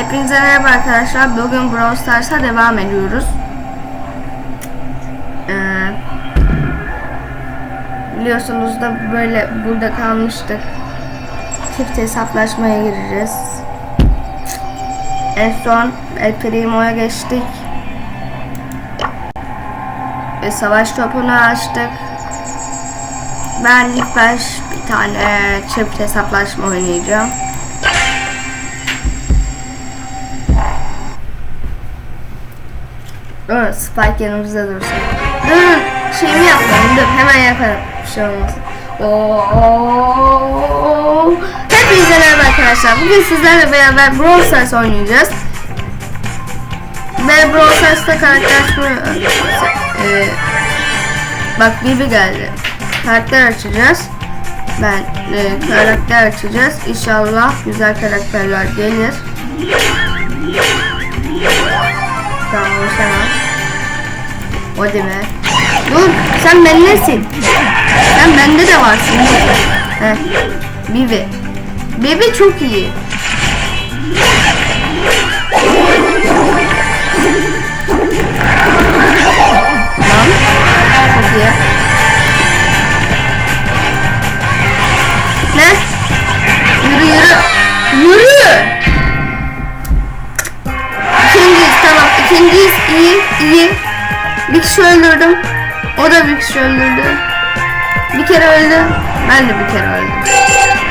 Hepinize merhaba arkadaşlar. Bugün Brawl Stars'a devam ediyoruz. Ee, biliyorsunuz da böyle burada kalmıştık. Çift hesaplaşmaya gireceğiz. En son El Primo'ya geçtik. Ve savaş topunu açtık. Ben ilk baş bir tane çift hesaplaşma oynayacağım. Dur Spike yanımızda dursun. Dur şeyimi yapmayayım dur hemen yaparım. Bir şey olmaz. Hepinize merhaba arkadaşlar. Bugün sizlerle beraber Brawl Stars oynayacağız. Ve Brawl Stars'ta karakter. Ee, bak Bibi geldi. Karakter açacağız. Ben e, karakter açacağız. İnşallah güzel karakterler gelir. Tamam o. O deme. Dur sen benimlesin. Sen bende de varsın. Heh. Bibi. Bibi çok iyi. Tamam. Çok iyi. Ne? Yürü yürü. Yürü. İkinciyiz tamam. İkinciyiz iyi iyi. Bir kişi öldürdüm. O da bir kişi öldürdü. Bir kere öldü. Ben de bir kere öldüm.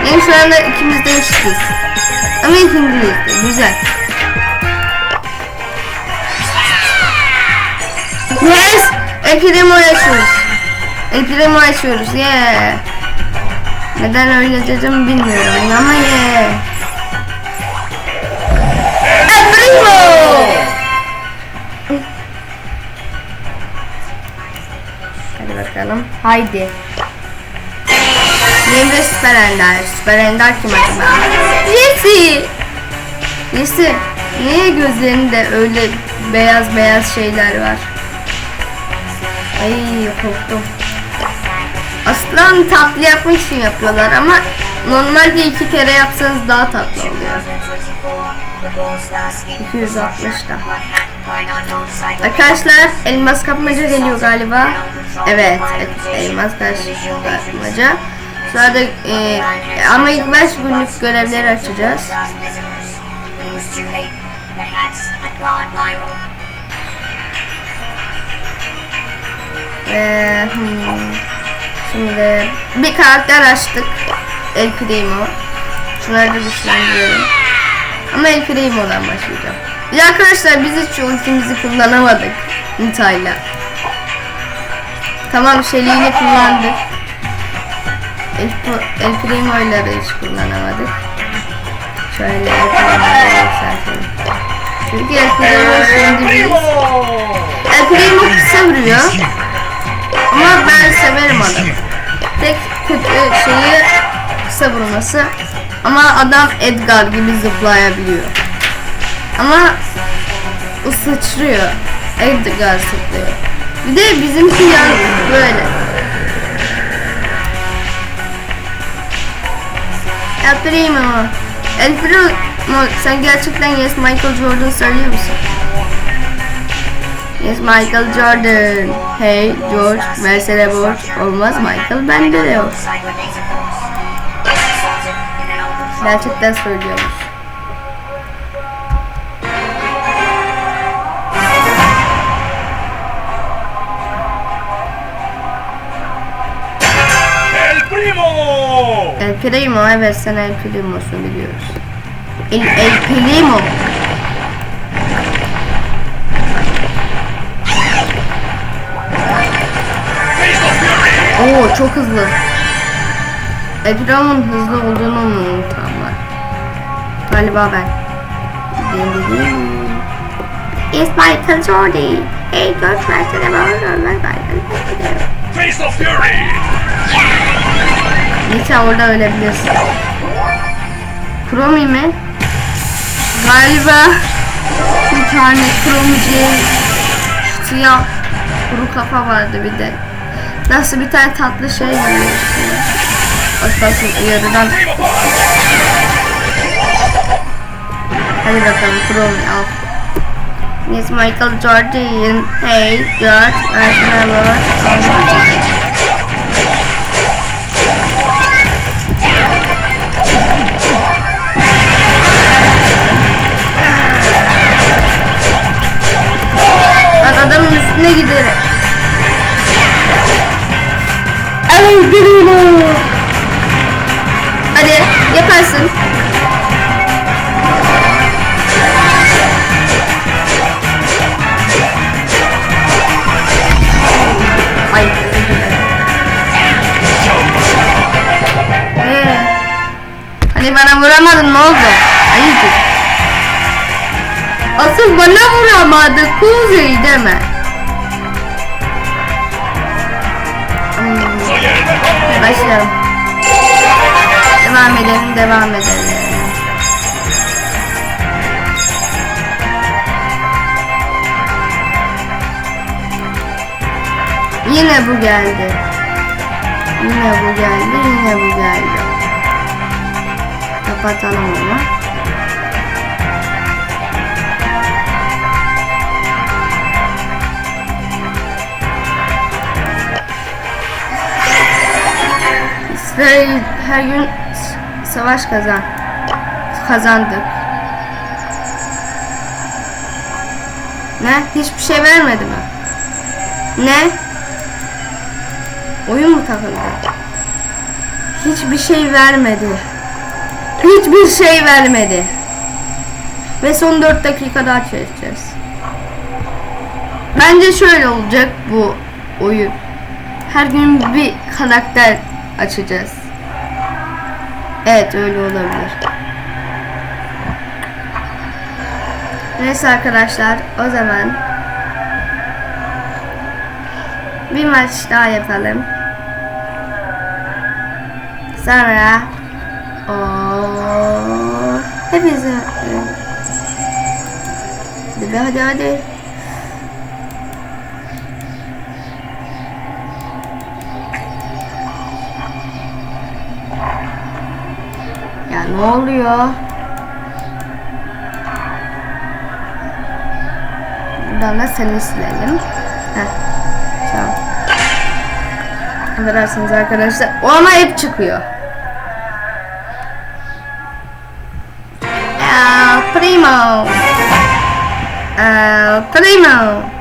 Yani şu anda ikimiz de eşitiz. Ama ikinciyiz. Güzel. Yes! Ekremo yaşıyoruz. Ekremo yaşıyoruz. Yeah. Neden öyle dedim bilmiyorum ama yeah. Primo! Bakalım. Haydi. Yeni bir Süper Ender. Süper Ender kim acaba? Yesi! Yesi. Niye gözlerinde öyle beyaz beyaz şeyler var? Ay korktum. Aslan tatlı yapmak için yapıyorlar ama normalde iki kere yapsanız daha tatlı oluyor. 260 da. Arkadaşlar elmas kapmaca geliyor galiba. Evet, evet elmas kapmaca. Sonra da e, ama ilk beş günlük görevleri açacağız. Ve hmm, şimdi bir karakter açtık. El Primo. Şunları da güçlendiriyorum. Ama El Primo'dan başlayacağım. Ya arkadaşlar biz hiç ultimizi kullanamadık. Nita'yla. Tamam Shelly'yle kullandık. El, El Primo'yla da hiç kullanamadık. Şöyle El Primo'yu yükseltelim. Çünkü El Primo şimdi biz... El Primo kısa vuruyor. Ama ben severim adamı. Tek kötü şeyi kısa vurması. Ama adam Edgar gibi zıplayabiliyor. Ama o sıçrıyor. Edgar zıplıyor. Bir de bizimki yan böyle. Primo. El Primo sen gerçekten Yes Michael Jordan söylüyor musun? Yes Michael Jordan. Hey George, versene borç. Olmaz Michael, bende de yok. Gerçekten söylüyormuş. El Primo, evet sen El Primo'sun biliyoruz. El, El Primo. Oo çok hızlı. El Primo'nun hızlı olduğunu unutanlar. Galiba ben. It's Michael Jordan. Hey George, versene borç. Olmaz Michael. ¡Face of Fury! Neyse orada ölebilirsin. Kromi mi? Galiba bir tane kromici siyah kuru kafa vardı bir de. Nasıl bir tane tatlı şey geliyor üstüne. Bak bak yarıdan! Hadi bakalım Chrome al. Miss Michael Jordan. Hey George. Merhaba. Bak üstüne giderek. Evet Bruno. Hadi yaparsın. Ay. Ee, hani bana vuramadın ne oldu? Hayırdır? Asıl bana vuramadı Kuzey deme. Başlayalım. Devam edelim, devam edelim. Yine bu geldi. Yine bu geldi, yine bu geldi. Kapatalım onu. İsrail her gün savaş kazan kazandık. Ne? Hiçbir şey vermedi mi? Ne? Oyun mu takıldı? Hiçbir şey vermedi. Hiçbir şey vermedi. Ve son 4 dakika daha çekeceğiz. Bence şöyle olacak bu oyun. Her gün bir karakter açacağız. Evet öyle olabilir. Neyse arkadaşlar o zaman bir maç daha yapalım. Sonra o hepinize hadi hadi hadi. Ne oluyor? Buradan da seni silelim. Heh. Tamam. Affedersiniz arkadaşlar. O ama hep çıkıyor. El Primo. El Primo.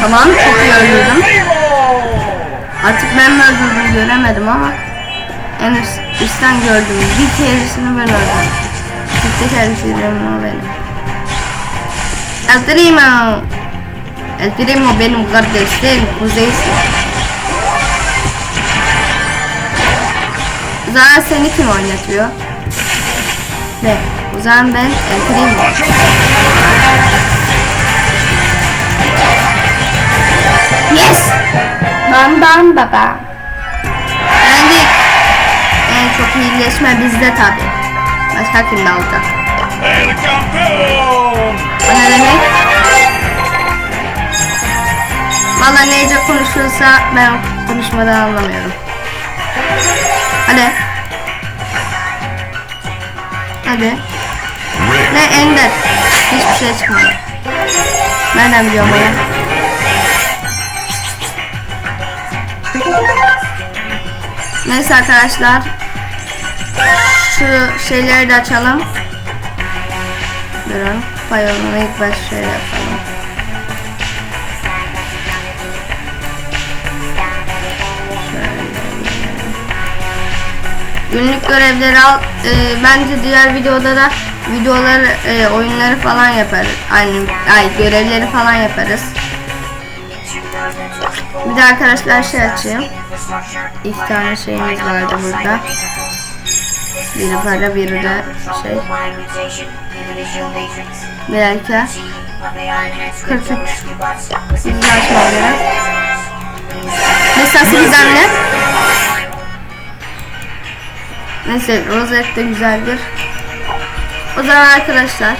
Tamam çok iyi öldürdüm. Artık ben mi öldürdüm göremedim ama en üst, üstten gördüm. Bir keresini ben öldürdüm. Bir keresini o benim. El Primo. El Primo benim kardeşim. Kuzeysin. O zaman seni kim oynatıyor? Ne? O zaman ben El Primo. Yes! Bam baba. Yendik. En çok iyileşme bizde tabi. Başka kimde olacak? ¡El campeón! O ne demek? Valla neyce konuşuyorsa ben konuşmadan anlamıyorum. Hadi. Hadi. Ne ender? Hiçbir şey çıkmadı. Nereden biliyorum onu? Neyse arkadaşlar. Şu şeyleri de açalım. Durun. Payolunu ilk baş şöyle yapalım. Şöyle. Günlük görevleri al. Ee, bence diğer videoda da videoları, e, oyunları falan yaparız. Aynı, ay görevleri falan yaparız. Bir de arkadaşlar şey açayım. İki tane şeyimiz vardı burada. Biri para, biri de şey. Bir dakika. 43. Sizi açmam gerek. Mesela 8 anne. Neyse rozet de güzeldir. O zaman arkadaşlar.